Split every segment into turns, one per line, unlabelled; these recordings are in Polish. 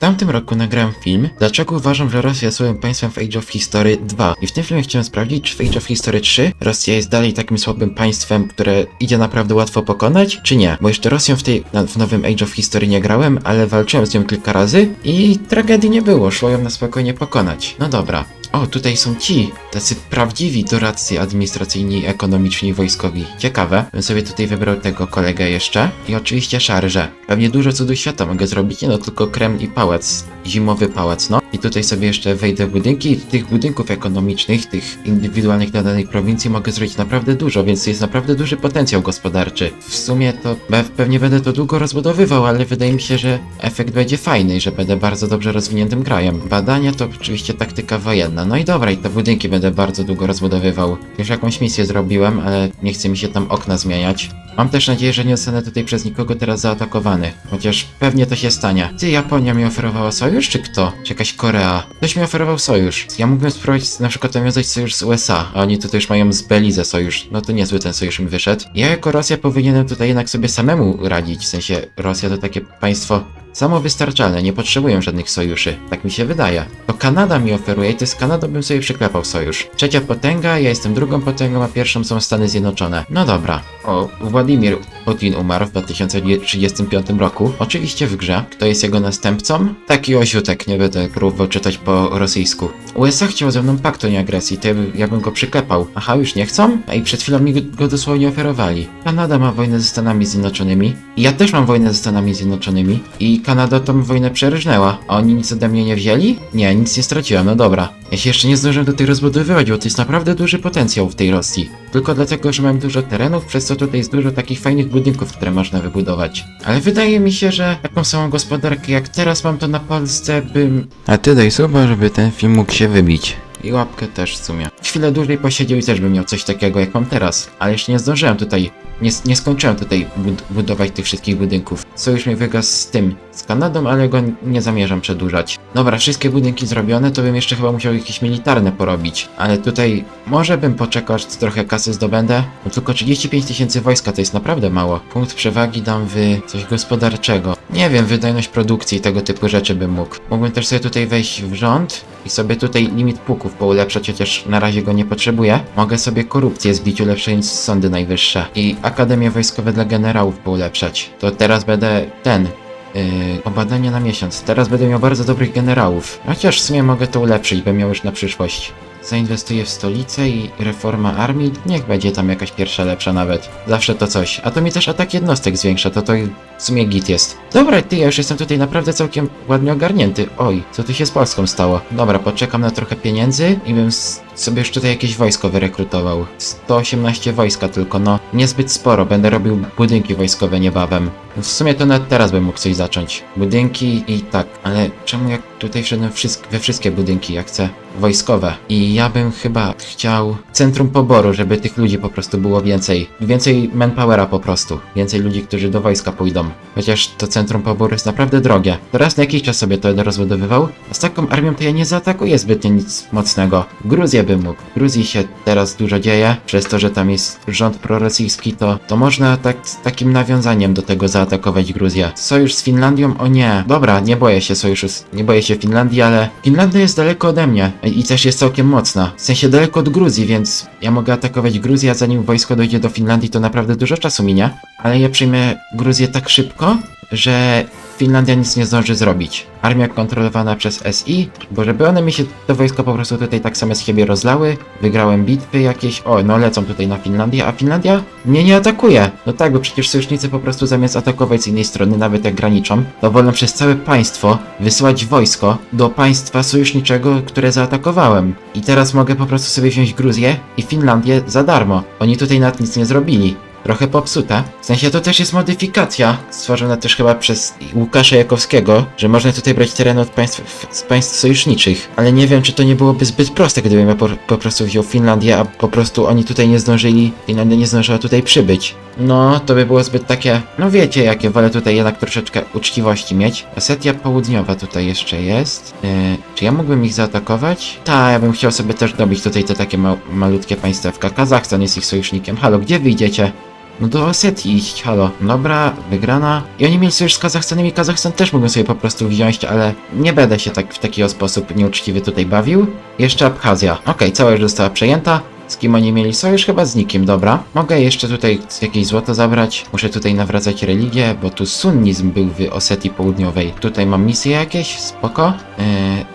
tamtym roku nagrałem film, dlaczego uważam, że Rosja jest słabym państwem w Age of History 2. I w tym filmie chciałem sprawdzić, czy w Age of History 3 Rosja jest dalej takim słabym państwem, które idzie naprawdę łatwo pokonać, czy nie. Bo jeszcze Rosją w tej, w nowym Age of History nie grałem, ale walczyłem z nią kilka razy i tragedii nie było, szło ją na spokojnie pokonać. No dobra. O, tutaj są ci, tacy prawdziwi doradcy administracyjni, ekonomiczni wojskowi. Ciekawe. Bym sobie tutaj wybrał tego kolegę jeszcze. I oczywiście szarże. Pewnie dużo cudów świata mogę zrobić, nie no, tylko Kreml i pałac. Zimowy pałac, no. I tutaj sobie jeszcze wejdę w budynki i tych budynków ekonomicznych, tych indywidualnych dla danej prowincji mogę zrobić naprawdę dużo, więc jest naprawdę duży potencjał gospodarczy. W sumie to pe- pewnie będę to długo rozbudowywał, ale wydaje mi się, że efekt będzie fajny i że będę bardzo dobrze rozwiniętym krajem. Badania to oczywiście taktyka wojenna. No i dobra, i te budynki będę bardzo długo rozbudowywał. Już jakąś misję zrobiłem, ale nie chce mi się tam okna zmieniać. Mam też nadzieję, że nie zostanę tutaj przez nikogo teraz zaatakowany. Chociaż pewnie to się stanie. Ty, Japonia mi oferowała sojusz, czy kto? Czy jakaś Korea? Ktoś mi oferował sojusz. Ja mógłbym spróbować na przykład nawiązać sojusz z USA, a oni tutaj już mają z Belize sojusz. No to niezły ten sojusz mi wyszedł. Ja jako Rosja powinienem tutaj jednak sobie samemu radzić. W sensie Rosja to takie państwo samowystarczalne, nie potrzebują żadnych sojuszy. Tak mi się wydaje. To Kanada mi oferuje to z Kanadą bym sobie przyklepał sojusz. Trzecia potęga, ja jestem drugą potęgą, a pierwszą są Stany Zjednoczone. No dobra. O, Władimir Putin umarł w 2035 roku. Oczywiście w grze. Kto jest jego następcą? Taki osiutek, nie będę próbował czytać po rosyjsku. USA chciał ze mną paktu nieagresji, to ja, by, ja bym go przyklepał. Aha, już nie chcą? I przed chwilą mi go, dosłownie oferowali. Kanada ma wojnę ze Stanami Zjednoczonymi. Ja też mam wojnę ze Stanami Zjednoczonymi. I Kanada tą wojnę przerżnęła. A oni nic ode mnie nie wzięli? Nie, nic nie straciłem, no dobra. Ja się jeszcze nie zdążyłem do tej rozbudowywać, bo to jest naprawdę duży potencjał w tej Rosji. Tylko dlatego, że mam dużo terenów, przez co tutaj jest dużo takich fajnych budynków, które można wybudować. Ale wydaje mi się, że taką samą gospodarkę jak teraz mam to na Polsce bym... A ty daj suba, żeby ten film mógł się wybić. I łapkę też w sumie. Chwilę dłużej posiedział i też bym miał coś takiego jak mam teraz. Ale jeszcze nie zdążyłem tutaj, nie, nie skończyłem tutaj bud budować tych wszystkich budynków. Sojusz mi wygasł z tym, z Kanadą, ale go nie zamierzam przedłużać. Dobra, wszystkie budynki zrobione, to bym jeszcze chyba musiał jakieś militarne porobić. Ale tutaj może bym poczekał, aż trochę kasy zdobędę. Bo tylko 35 tysięcy wojska to jest naprawdę mało. Punkt przewagi dam w coś gospodarczego. Nie wiem, wydajność produkcji i tego typu rzeczy bym mógł. Mógłbym też sobie tutaj wejść w rząd i sobie tutaj limit puków poulepszać, chociaż na razie go nie potrzebuję. Mogę sobie korupcję zbić, ulepszając sądy najwyższe. I akademie wojskowe dla generałów poulepszać. To teraz będę ten, Yy, obadania na miesiąc. Teraz będę miał bardzo dobrych generałów. Chociaż w sumie mogę to ulepszyć, bym miał już na przyszłość. Zainwestuję w stolicę i reforma armii. Niech będzie tam jakaś pierwsza lepsza nawet. Zawsze to coś. A to mi też atak jednostek zwiększa, to to w sumie git jest. Dobra, ty, ja już jestem tutaj naprawdę całkiem ładnie ogarnięty. Oj, co tu się z Polską stało? Dobra, poczekam na trochę pieniędzy i bym sobie już tutaj jakieś wojsko wyrekrutował. 118 wojska tylko, no niezbyt sporo. Będę robił budynki wojskowe niebawem. W sumie to nawet teraz bym mógł coś zacząć. Budynki i tak, ale czemu jak tutaj wszedłem we wszystkie budynki, ja chcę wojskowe. I ja bym chyba chciał centrum poboru, żeby tych ludzi po prostu było więcej. Więcej manpowera po prostu. Więcej ludzi, którzy do wojska pójdą. Chociaż to centrum poboru jest naprawdę drogie. Teraz na jakiś czas sobie to rozbudowywał. A z taką armią to ja nie zaatakuję zbytnio nic mocnego. Gruzję mógł. W Gruzji się teraz dużo dzieje. Przez to, że tam jest rząd prorosyjski, to, to można tak z takim nawiązaniem do tego zaatakować Gruzję. Sojusz z Finlandią? O nie. Dobra, nie boję się sojuszu, z, nie boję się Finlandii, ale Finlandia jest daleko ode mnie i też jest całkiem mocna. W sensie daleko od Gruzji, więc ja mogę atakować Gruzję, a zanim wojsko dojdzie do Finlandii, to naprawdę dużo czasu minie. Ale ja przyjmę Gruzję tak szybko, że Finlandia nic nie zdąży zrobić. Armia kontrolowana przez SI, bo żeby one mi się to wojsko po prostu tutaj tak same z siebie rozlały, wygrałem bitwy jakieś, o no lecą tutaj na Finlandię, a Finlandia mnie nie atakuje. No tak, bo przecież sojusznicy po prostu zamiast atakować z innej strony, nawet jak graniczą, to wolą przez całe państwo wysyłać wojsko do państwa sojuszniczego, które zaatakowałem. I teraz mogę po prostu sobie wziąć Gruzję i Finlandię za darmo. Oni tutaj nawet nic nie zrobili trochę popsute. W sensie to też jest modyfikacja, stworzona też chyba przez Łukasza Jakowskiego, że można tutaj brać tereny od państw, z państw sojuszniczych. Ale nie wiem, czy to nie byłoby zbyt proste, gdybym ja po, po prostu wziął Finlandię, a po prostu oni tutaj nie zdążyli, Finlandia nie zdążyła tutaj przybyć. No, to by było zbyt takie, no wiecie jakie, wolę tutaj jednak troszeczkę uczciwości mieć. Osetia Południowa tutaj jeszcze jest. Yy, czy ja mógłbym ich zaatakować? Tak, ja bym chciał sobie też dobić tutaj te takie ma malutkie państewka. Kazachstan jest ich sojusznikiem. Halo, gdzie wyjdziecie? No do Osetii iść, halo. Dobra, wygrana. I oni mieli sojusz z Kazachstanem i Kazachstan też mogą sobie po prostu wziąć, ale nie będę się tak w taki sposób nieuczciwy tutaj bawił. Jeszcze Abchazja. Okej, cała już została przejęta. Z kim oni mieli sojusz? Chyba z nikim, dobra. Mogę jeszcze tutaj jakieś złoto zabrać. Muszę tutaj nawracać religię, bo tu sunnizm był w Osetii Południowej. Tutaj mam misje jakieś, spoko. Yy,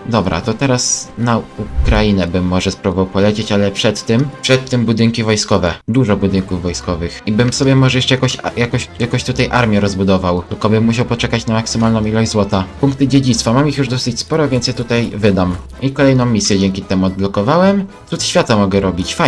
dobra, to teraz na Ukrainę bym może spróbował polecieć, ale przed tym, przed tym budynki wojskowe. Dużo budynków wojskowych. I bym sobie może jeszcze jakoś, jakoś, jakoś tutaj armię rozbudował. Tylko bym musiał poczekać na maksymalną ilość złota. Punkty dziedzictwa. Mam ich już dosyć sporo, więc je tutaj wydam. I kolejną misję dzięki temu odblokowałem. Cud świata mogę robić, fajnie.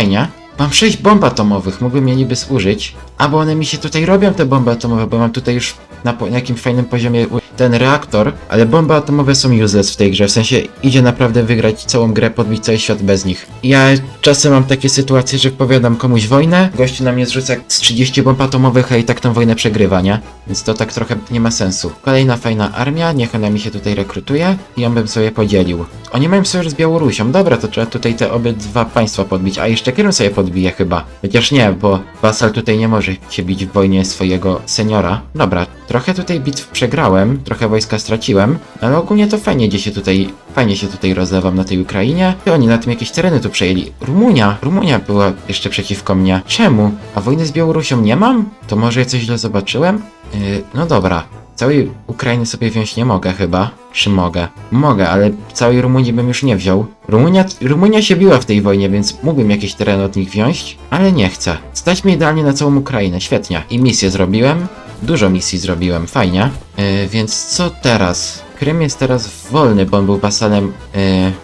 Mam 6 bomb atomowych, mógłbym je niby zużyć. A bo one mi się tutaj robią, te bomby atomowe, bo mam tutaj już na, na jakimś fajnym poziomie ten reaktor, ale bomby atomowe są useless w tej grze, w sensie idzie naprawdę wygrać całą grę, podbić cały świat bez nich. Ja czasem mam takie sytuacje, że powiadam komuś wojnę, gościu na mnie zrzuca z 30 bomb atomowych, a i tak tą wojnę przegrywa, nie? Więc to tak trochę nie ma sensu. Kolejna fajna armia, niech ona mi się tutaj rekrutuje i ją bym sobie podzielił. Oni mają sojusz z Białorusią, dobra, to trzeba tutaj te obydwa państwa podbić, a jeszcze Krym sobie podbije chyba. Chociaż nie, bo Wasal tutaj nie może się bić w wojnie swojego seniora. Dobra, trochę tutaj bitw przegrałem, trochę wojska straciłem, ale ogólnie to fajnie gdzie się tutaj, fajnie się tutaj rozlewam na tej Ukrainie. I oni na tym jakieś tereny tu przejęli. Rumunia, Rumunia była jeszcze przeciwko mnie. Czemu? A wojny z Białorusią nie mam? To może ja coś źle zobaczyłem? Yy, no dobra. Całej Ukrainy sobie wziąć nie mogę chyba. Czy mogę? Mogę, ale całej Rumunii bym już nie wziął. Rumunia, Rumunia się biła w tej wojnie, więc mógłbym jakieś tereny od nich wziąć, ale nie chcę. Stać mi idealnie na całą Ukrainę, świetnie. I misję zrobiłem. Dużo misji zrobiłem, fajnie. Yy, więc co teraz? Krym jest teraz wolny, bo on był wasalem yy,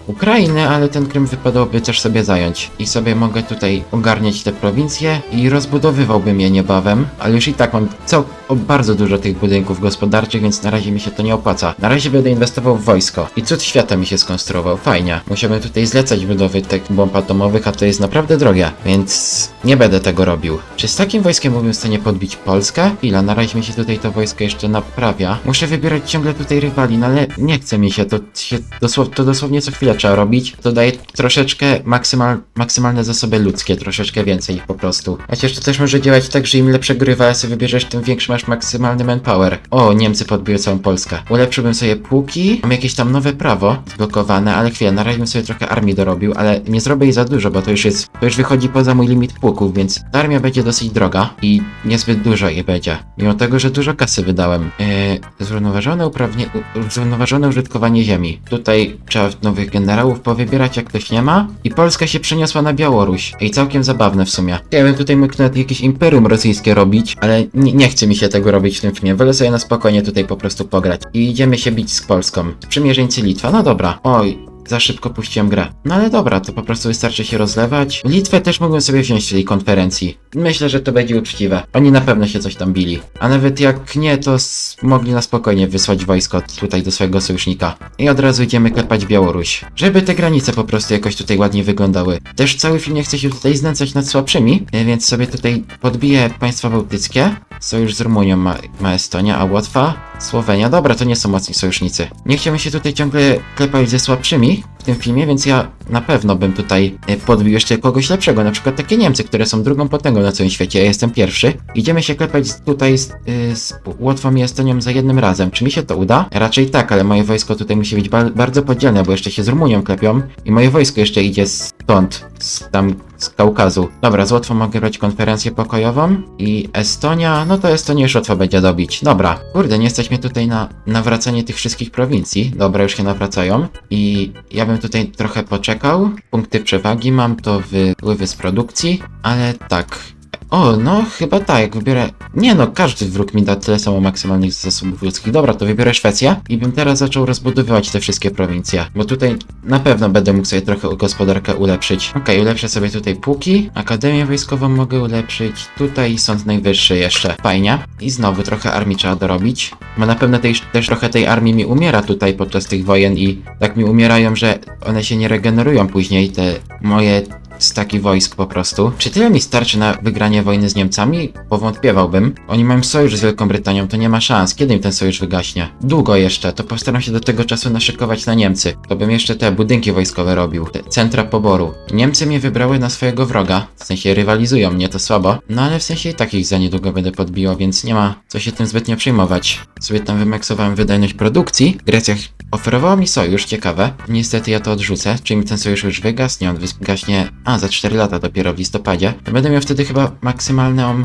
Ukrainy, ale ten Krym wypadałoby też sobie zająć. I sobie mogę tutaj ogarniać te prowincje i rozbudowywałbym je niebawem, ale już i tak mam cał o bardzo dużo tych budynków gospodarczych, więc na razie mi się to nie opłaca. Na razie będę inwestował w wojsko. I cud świata mi się skonstruował, fajnie. Musimy tutaj zlecać budowy tych bomb atomowych, a to jest naprawdę drogie, więc nie będę tego robił. Czy z takim wojskiem byłbym w stanie podbić Polskę? Chwila, na razie mi się tutaj to wojsko jeszcze naprawia. Muszę wybierać ciągle tutaj rywali, no ale nie chce mi się, to się dosłow, to dosłownie co chwilę trzeba robić. To daje troszeczkę maksymal, maksymalne zasoby ludzkie, troszeczkę więcej ich po prostu. Chociaż to też może działać tak, że im lepszego rywala sobie wybierzesz, tym większy masz maksymalny manpower. O, Niemcy podbiły całą Polskę. Ulepszyłbym sobie pułki, mam jakieś tam nowe prawo zblokowane, ale chwilę, na razie bym sobie trochę armii dorobił, ale nie zrobię jej za dużo, bo to już jest, to już wychodzi poza mój limit pułków, więc ta armia będzie dosyć droga i niezbyt dużo jej będzie. Mimo tego, że dużo kasy wydałem. Yy, zrównoważone uprawnie, u, zrównoważone użytkowanie ziemi. Tutaj trzeba nowych generałów powybierać, jak ktoś nie ma. I Polska się przeniosła na Białoruś. I całkiem zabawne w sumie. Ja bym tutaj mógł nawet jakieś imperium rosyjskie robić, ale nie, nie chce mi się tego robić w tym filmie. Wolę sobie na spokojnie tutaj po prostu pograć. I idziemy się bić z Polską. Sprzymierzeńcy Litwa, no dobra. Oj, za szybko puściłem grę. No ale dobra, to po prostu wystarczy się rozlewać. Litwę też mogłem sobie wziąć tej konferencji. Myślę, że to będzie uczciwe. Oni na pewno się coś tam bili. A nawet jak nie, to mogli na spokojnie wysłać wojsko tutaj do swojego sojusznika. I od razu idziemy klepać Białoruś. Żeby te granice po prostu jakoś tutaj ładnie wyglądały. Też cały film nie chce się tutaj znęcać nad słabszymi, e, więc sobie tutaj podbiję państwa bałtyckie. Sojusz z Rumunią ma, ma Estonia, a Łotwa, Słowenia. Dobra, to nie są mocni sojusznicy. Nie chciałbym się tutaj ciągle klepać ze słabszymi w tym filmie, więc ja na pewno bym tutaj e, podbił jeszcze kogoś lepszego, na przykład takie Niemcy, które są drugą potęgą na całym świecie, ja jestem pierwszy. Idziemy się klepać tutaj z, y, z Łotwą i Estonią za jednym razem. Czy mi się to uda? Raczej tak, ale moje wojsko tutaj musi być ba bardzo podzielne, bo jeszcze się z Rumunią klepią i moje wojsko jeszcze idzie stąd, z tam z Kaukazu. Dobra, z Łotwą mogę brać konferencję pokojową i Estonia, no to Estonię już łatwo będzie dobić. Dobra, kurde, nie mnie tutaj na nawracanie tych wszystkich prowincji. Dobra, już się nawracają i ja bym tutaj trochę poczekał. Punkty przewagi mam to wpływy z produkcji, ale tak. O, no chyba tak, wybiorę... Nie no, każdy wróg mi da tyle samo maksymalnych zasobów ludzkich. Dobra, to wybiorę Szwecję i bym teraz zaczął rozbudowywać te wszystkie prowincje. Bo tutaj na pewno będę mógł sobie trochę gospodarkę ulepszyć. Okej, ulepszę sobie tutaj pułki. Akademię wojskową mogę ulepszyć. Tutaj sąd najwyższy jeszcze. Fajnie. I znowu trochę armii trzeba dorobić. Bo na pewno tej, też trochę tej armii mi umiera tutaj podczas tych wojen i tak mi umierają, że one się nie regenerują później, te moje staki wojsk po prostu. Czy tyle mi starczy na wygranie wojny z Niemcami? Powątpiewałbym. Oni mają sojusz z Wielką Brytanią, to nie ma szans. Kiedy im ten sojusz wygaśnie? Długo jeszcze, to postaram się do tego czasu naszykować na Niemcy. To bym jeszcze te budynki wojskowe robił, te centra poboru. Niemcy mnie wybrały na swojego wroga, w sensie rywalizują mnie, to słabo. No ale w sensie i tak ich za niedługo będę podbiło, więc nie ma co się tym zbytnio przejmować. Sobie tam wymaksowałem wydajność produkcji. Grecja oferowała mi sojusz, ciekawe. Niestety ja to odrzucę. Czy mi ten sojusz już wygasnie? On wygaśnie, a za 4 lata dopiero w listopadzie. To będę miał wtedy chyba maksymalną y,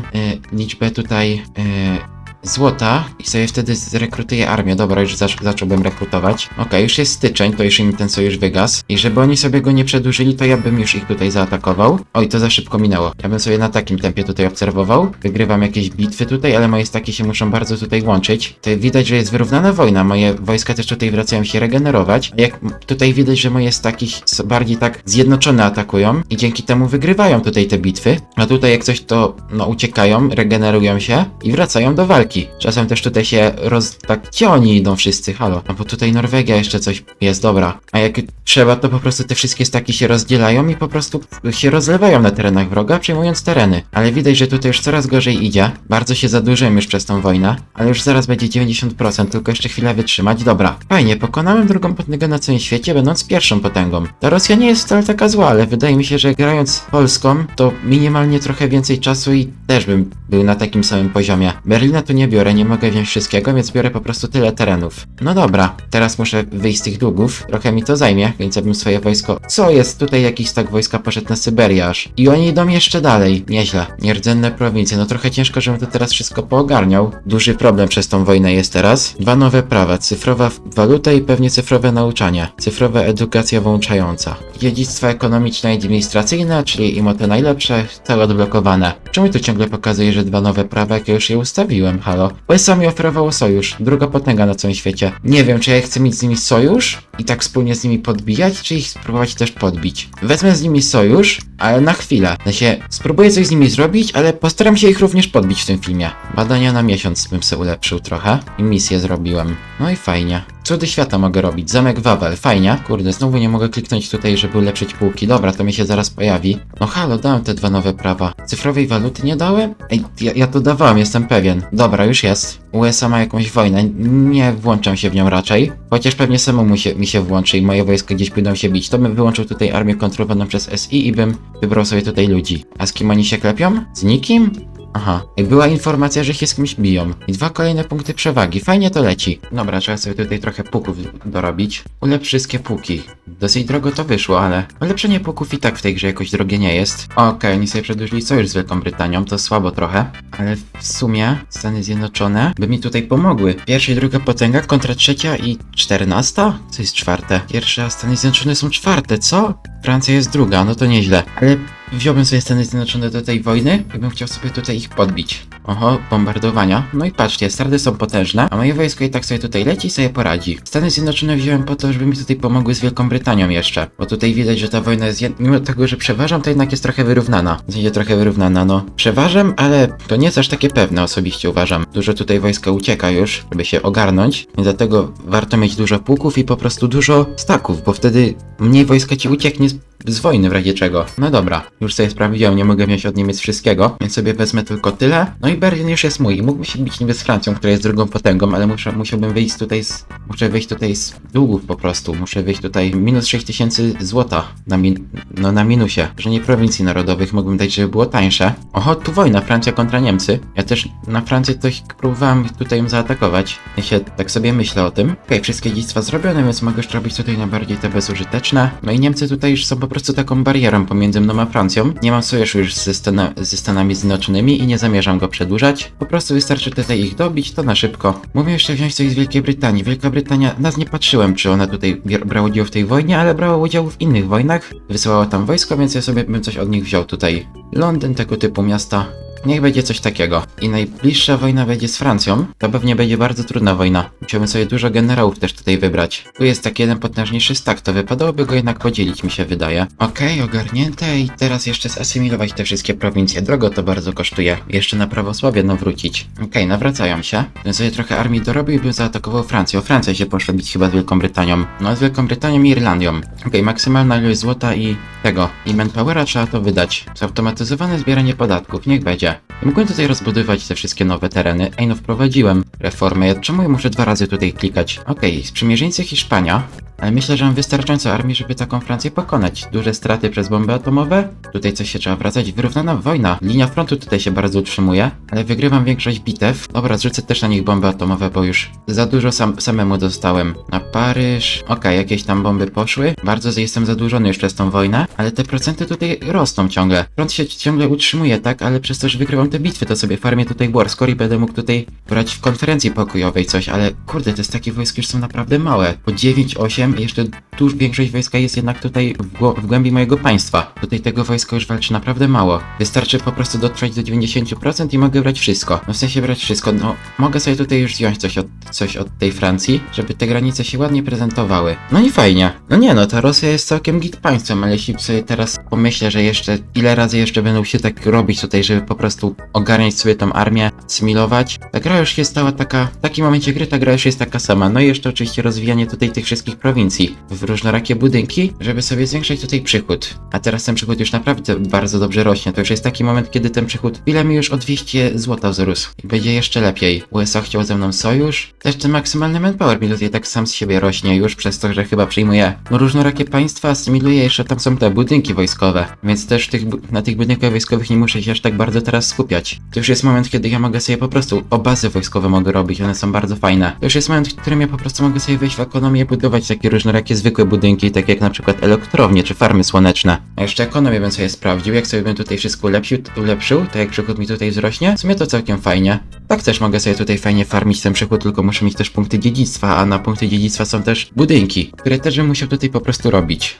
liczbę tutaj y, złota i sobie wtedy zrekrutuję armię. Dobra, już zac zacząłbym rekrutować. Okej, już jest styczeń, to już im ten sojusz wygasł. I żeby oni sobie go nie przedłużyli, to ja bym już ich tutaj zaatakował. Oj, to za szybko minęło. Ja bym sobie na takim tempie tutaj obserwował. Wygrywam jakieś bitwy tutaj, ale moje staki się muszą bardzo tutaj łączyć. To widać, że jest wyrównana wojna. Moje wojska też tutaj wracają się regenerować. A jak tutaj widać, że moje staki bardziej tak zjednoczone atakują i dzięki temu wygrywają tutaj te bitwy. A tutaj jak coś to, no, uciekają, regenerują się i wracają do walki. Czasem też tutaj się roz... tak, gdzie oni idą wszyscy, halo? No bo tutaj Norwegia jeszcze coś jest, dobra. A jak trzeba, to po prostu te wszystkie staki się rozdzielają i po prostu się rozlewają na terenach wroga, przejmując tereny. Ale widać, że tutaj już coraz gorzej idzie. Bardzo się zadłużyłem już przez tą wojnę, ale już zaraz będzie 90%, tylko jeszcze chwilę wytrzymać. Dobra, fajnie, pokonałem drugą potęgę na całym świecie, będąc pierwszą potęgą. Ta Rosja nie jest wcale taka zła, ale wydaje mi się, że grając z Polską, to minimalnie trochę więcej czasu i też bym był na takim samym poziomie. Berlina tu nie biorę, nie mogę wziąć wszystkiego, więc biorę po prostu tyle terenów. No dobra, teraz muszę wyjść z tych długów, trochę mi to zajmie, więc ja bym swoje wojsko... Co jest? Tutaj jakiś stak wojska poszedł na Syberię. I oni idą jeszcze dalej. Nieźle. Nierdzenne prowincje, no trochę ciężko, żebym to teraz wszystko poogarniał. Duży problem przez tą wojnę jest teraz. Dwa nowe prawa, cyfrowa waluta i pewnie cyfrowe nauczanie. Cyfrowa edukacja włączająca. Dziedzictwo ekonomiczne i administracyjne, czyli im o te najlepsze, całe odblokowane. Czemu tu ciągle pokazuje, że dwa nowe prawa, jak ja już je ustawiłem, halo? USA mi oferowało sojusz, druga potęga na całym świecie. Nie wiem, czy ja chcę mieć z nimi sojusz i tak wspólnie z nimi podbijać, czy ich spróbować też podbić. Wezmę z nimi sojusz, ale na chwilę. Sensie, spróbuję coś z nimi zrobić, ale postaram się ich również podbić w tym filmie. Badania na miesiąc bym se ulepszył trochę i misję zrobiłem. No i fajnie. Cudy świata mogę robić. Zamek Wawel, fajnie. Kurde, znowu nie mogę kliknąć tutaj, żeby ulepszyć półki. Dobra, to mi się zaraz pojawi. No halo, dałem te dwa nowe prawa. Cyfrowej waluty nie dałem? Ej, ja, ja to dawałem, jestem pewien. Dobra, już jest. USA ma jakąś wojnę. Nie włączam się w nią raczej. Chociaż pewnie samemu się, mi się włączy i moje wojska gdzieś pójdą się bić. To bym wyłączył tutaj armię kontrolowaną przez SI i bym wybrał sobie tutaj ludzi. A z kim oni się klepią? Z nikim? Aha, była informacja, że się z kimś biją. I dwa kolejne punkty przewagi. Fajnie to leci. Dobra, trzeba sobie tutaj trochę puków dorobić. Ulepsz wszystkie puki. Dosyć drogo to wyszło, ale ulepszenie puków i tak w tej grze jakoś drogie nie jest. Okej, oni sobie przedłużyli sojusz z Wielką Brytanią, to słabo trochę. Ale w sumie Stany Zjednoczone by mi tutaj pomogły. Pierwsza i druga potęga kontra trzecia i czternasta? Co jest czwarte? Pierwsza, Stany Zjednoczone są czwarte, co? Francja jest druga, no to nieźle. Ale wziąłbym sobie Stany Zjednoczone do tej wojny i bym chciał sobie tutaj ich podbić. Oho, bombardowania. No i patrzcie, stardy są potężne, a moje wojsko i tak sobie tutaj leci i sobie poradzi. Stany Zjednoczone wziąłem po to, żeby mi tutaj pomogły z Wielką Brytanią jeszcze. Bo tutaj widać, że ta wojna jest, mimo tego, że przeważam, to jednak jest trochę wyrównana. Będzie trochę wyrównana, no. Przeważam, ale to nie jest aż takie pewne, osobiście uważam. Dużo tutaj wojska ucieka już, żeby się ogarnąć, więc dlatego warto mieć dużo pułków i po prostu dużo staków, bo wtedy mniej wojska ci ucieknie z wojny w razie czego. No dobra, już sobie sprawdziłem, nie mogę wziąć od Niemiec wszystkiego, więc sobie wezmę tylko tyle. No i Berlin już jest mój. Mógłbym się bić niby z Francją, która jest drugą potęgą, ale muszę, musiałbym wyjść tutaj z... Muszę wyjść tutaj z długów po prostu. Muszę wyjść tutaj minus 6000 złota na min... no na minusie. Że nie prowincji narodowych mógłbym dać, żeby było tańsze. Oho, tu wojna, Francja kontra Niemcy. Ja też na Francję coś próbowałem tutaj zaatakować. Ja się tak sobie myślę o tym. Okej, wszystkie dziedzictwa zrobione, więc mogę już robić tutaj na bardziej te bezużyteczne. No i Niemcy tutaj już są po prostu taką barierą pomiędzy mną a Francją. Nie mam sojuszu już ze, Stana ze Stanami Zjednoczonymi i nie zamierzam go przedłużać. Po prostu wystarczy tutaj ich dobić, to na szybko. Mówię jeszcze wziąć coś z Wielkiej Brytanii. Wielka Brytania, nas nie patrzyłem, czy ona tutaj brała udział w tej wojnie, ale brała udział w innych wojnach. Wysyłała tam wojsko, więc ja sobie bym coś od nich wziął tutaj. Londyn, tego typu miasta. Niech będzie coś takiego. I najbliższa wojna będzie z Francją. To pewnie będzie bardzo trudna wojna. Musiałbym sobie dużo generałów też tutaj wybrać. Tu jest taki jeden potężniejszy stak, to wypadałoby go jednak podzielić, mi się wydaje. Okej, ogarnięte i teraz jeszcze zasymilować te wszystkie prowincje. Drogo to bardzo kosztuje. Jeszcze na prawosławie no wrócić. Okej, nawracają się. Bym sobie trochę armii dorobił i bym zaatakował Francję. O Francja się poszło bić chyba z Wielką Brytanią. No z Wielką Brytanią i Irlandią. Okej, maksymalna ilość złota i tego. I manpowera trzeba to wydać. Zautomatyzowane zbieranie podatków, niech będzie. I Mógłbym tutaj rozbudować te wszystkie nowe tereny. Ej, no wprowadziłem reformę. Czemu ja muszę dwa razy tutaj klikać? Okej, sprzymierzeńcy Hiszpania. Ale myślę, że mam wystarczająco armii, żeby taką Francję pokonać. Duże straty przez bomby atomowe. Tutaj coś się trzeba wracać. Wyrównana wojna. Linia frontu tutaj się bardzo utrzymuje, ale wygrywam większość bitew. Dobra, zrzucę też na nich bomby atomowe, bo już za dużo sam, samemu dostałem. Na Paryż. Okej, jakieś tam bomby poszły. Bardzo jestem zadłużony już przez tą wojnę, ale te procenty tutaj rosną ciągle. Front się ciągle utrzymuje, tak? Ale przez to, że wygrywam te bitwy, to sobie farmię tutaj Warscore i będę mógł tutaj brać w konferencji pokojowej coś, ale kurde, te jest takie wojska już są naprawdę małe. Po 9-8 jeszcze tuż większość wojska jest jednak tutaj w, w głębi mojego państwa. Tutaj tego wojska już walczy naprawdę mało. Wystarczy po prostu dotrwać do 90% i mogę brać wszystko. No w sensie brać wszystko, no mogę sobie tutaj już wziąć coś od, coś od tej Francji, żeby te granice się ładnie prezentowały. No i fajnie. No nie no, ta Rosja jest całkiem git państwem, ale jeśli sobie teraz pomyślę, że jeszcze ile razy jeszcze będą się tak robić tutaj, żeby po prostu ogarniać sobie tą armię, smilować. Ta gra już jest stała taka, w takim momencie gry ta gra już jest taka sama. No i jeszcze oczywiście rozwijanie tutaj tych wszystkich prowincji w różnorakie budynki, żeby sobie zwiększać tutaj przychód. A teraz ten przychód już naprawdę bardzo dobrze rośnie. To już jest taki moment, kiedy ten przychód ile mi już o 200 złota wzrósł. I będzie jeszcze lepiej. USA chciał ze mną sojusz. Też ten maksymalny manpower mi tutaj tak sam z siebie rośnie już przez to, że chyba przyjmuje no, różnorakie państwa, asymiluje jeszcze tam są te budynki wojskowe. Więc też tych, na tych budynkach wojskowych nie muszę się aż tak bardzo teraz skupiać. To już jest moment, kiedy ja mogę sobie po prostu o bazy wojskowe mogę robić, one są bardzo fajne. To już jest moment, w którym ja po prostu mogę sobie wejść w ekonomię, budować takie różnorakie zwykłe budynki, tak jak na przykład elektrownie czy farmy słoneczne. A jeszcze ekonomię bym sobie sprawdził, jak sobie bym tutaj wszystko ulepszył, ulepszył, tak jak przychód mi tutaj wzrośnie. W sumie to całkiem fajnie. Tak też mogę sobie tutaj fajnie farmić ten przychód, tylko muszę mieć też punkty dziedzictwa, a na punkty dziedzictwa są też budynki, które też bym musiał tutaj po prostu robić.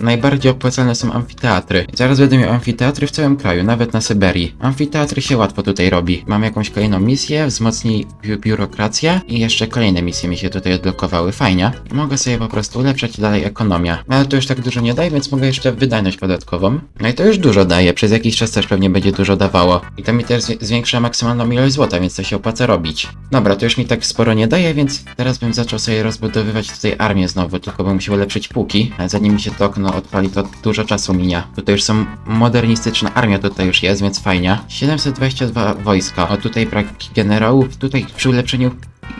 Najbardziej opłacalne są amfiteatry. Zaraz będę miał amfiteatry w całym kraju, nawet na Syberii. Amfiteatry się łatwo tutaj robi. Mam jakąś kolejną misję, wzmocnij biu- biurokrację i jeszcze kolejne misje mi się tutaj odblokowały. Fajnie. Mogę sobie po prostu ulepszać dalej ekonomię. Ale to już tak dużo nie daje, więc mogę jeszcze wydajność podatkową. No i to już dużo daje. Przez jakiś czas też pewnie będzie dużo dawało. I to mi też zwi- zwiększa maksymalną ilość złota, więc to się opłaca robić. Dobra, to już mi tak sporo nie daje, więc teraz bym zaczął sobie rozbudowywać tutaj armię znowu, tylko bym musiał ulepszyć pułki. Ale zanim mi się to okno odpali, to dużo czasu minie. Tutaj już są modernistyczna armia, tutaj już jest, więc fajnie. 722 wojska. O, tutaj brak generałów. Tutaj przy ulepszeniu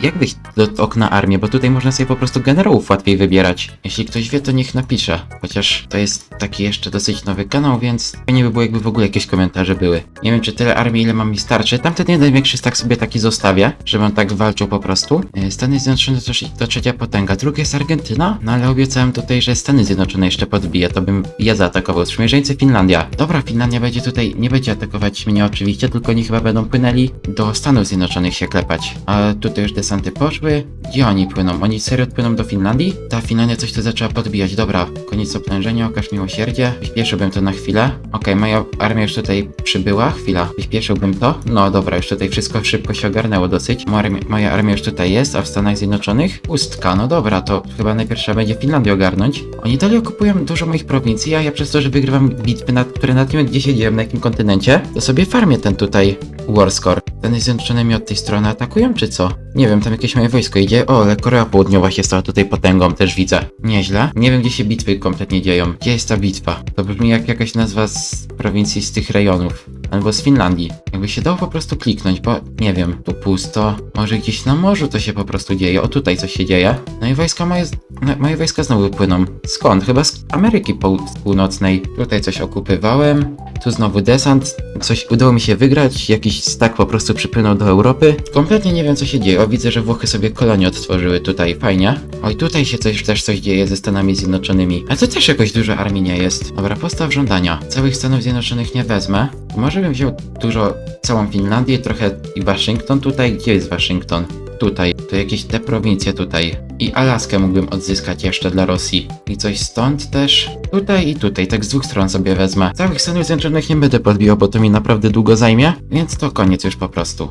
jak wyjść do okna armię, bo tutaj można sobie po prostu generałów łatwiej wybierać. Jeśli ktoś wie, to niech napisze. Chociaż to jest taki jeszcze dosyć nowy kanał, więc fajnie by było, jakby w ogóle jakieś komentarze były. Nie wiem, czy tyle armii, ile mam mi starczy. Tamten jeden większy stak sobie taki zostawię, żeby on tak walczył po prostu. E, Stany Zjednoczone to, to trzecia potęga. Druga jest Argentyna, no ale obiecałem tutaj, że Stany Zjednoczone jeszcze podbije, to bym ja zaatakował. Sprzymierzeńcy Finlandia. Dobra, Finlandia będzie tutaj, nie będzie atakować mnie oczywiście, tylko oni chyba będą płynęli do Stanów Zjednoczonych się klepać. A tutaj już desanty poszły. Gdzie oni płyną? Oni serio płyną do Finlandii? Ta Finlandia coś tu zaczęła podbijać. Dobra, koniec oplężenia, okaż miłosierdzie. Wyśpieszyłbym to na chwilę. Okej, moja armia już tutaj przybyła. Chwila, wyśpieszyłbym to. No dobra, już tutaj wszystko szybko się ogarnęło dosyć. Moja armia, moja armia już tutaj jest, a w Stanach Zjednoczonych pustka. No dobra, to chyba najpierw trzeba będzie Finlandię ogarnąć. Oni dalej okupują dużo moich prowincji, a ja przez to, że wygrywam bitwy, nad, które nad tym gdzie się dzieją, na jakim kontynencie, to sobie farmię ten tutaj Warscore. Stany Zjednoczone mnie od tej strony atakują, czy co? Nie wiem, tam jakieś moje wojsko idzie. O, ale Korea Południowa się stała tutaj potęgą, też widzę. Nieźle. Nie wiem, gdzie się bitwy kompletnie dzieją. Gdzie jest ta bitwa? To brzmi jak jakaś nazwa z prowincji z tych rejonów. Albo z Finlandii. Jakby się dało po prostu kliknąć, bo nie wiem, tu pusto. Może gdzieś na morzu to się po prostu dzieje. O, tutaj coś się dzieje. No i wojska moje, no, moje wojska znowu płyną. Skąd? Chyba z Ameryki Pół- Północnej. Tutaj coś okupywałem. Tu znowu desant. Coś udało mi się wygrać. Jakiś stak po prostu przypłynął do Europy. Kompletnie nie wiem co się dzieje. O, widzę, że Włochy sobie kolonie odtworzyły tutaj. Fajnie. Oj, tutaj się coś, też coś dzieje ze Stanami Zjednoczonymi. A to też jakoś dużo armii nie jest. Dobra, postaw żądania. Całych Stanów Zjednoczonych nie wezmę. Może bym wziął dużo, całą Finlandię, trochę i Waszyngton tutaj. Gdzie jest Waszyngton? Tutaj, to jakieś te prowincje tutaj. I Alaskę mógłbym odzyskać jeszcze dla Rosji. I coś stąd też. Tutaj i tutaj, tak z dwóch stron sobie wezmę. Całych Stanów Zjednoczonych nie będę podbijał, bo to mi naprawdę długo zajmie, więc to koniec już po prostu.